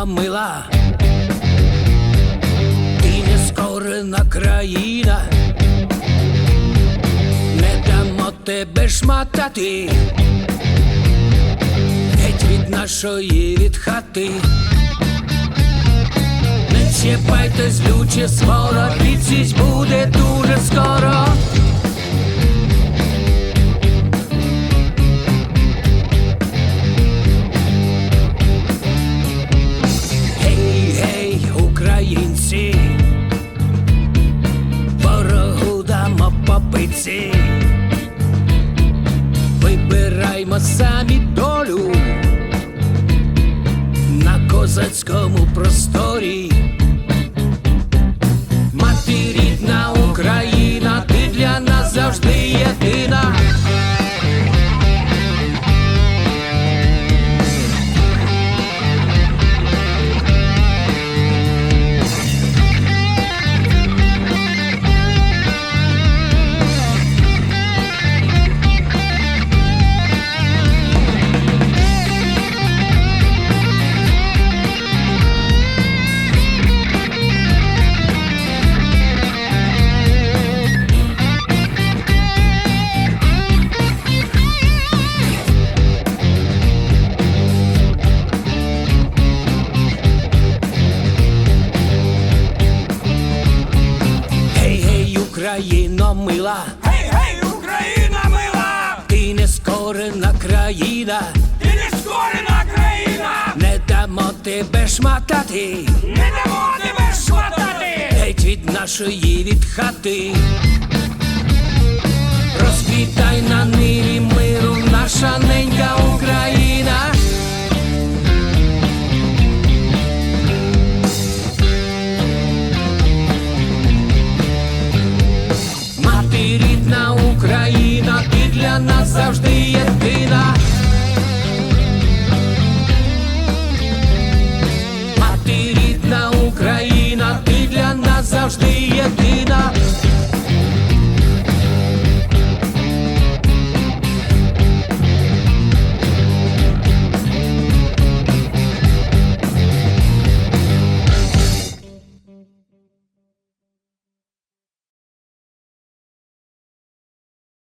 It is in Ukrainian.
Україно мила, ти нескорена країна, не дамо тебе шматати, геть від нашої від хати. Не чіпайте злюче скоро, відсіч буде дуже скоро. Попиці, вибираймо самі долю на козацькому просторі. Україно мила, Гей, гей, Україна мила! ти нескорена країна, Ти не скорена країна! не дамо тебе шматати, Не дамо тебе шматати! геть від нашої від хати. Розквітай на ниві миру, наша ненька. нас завжди є.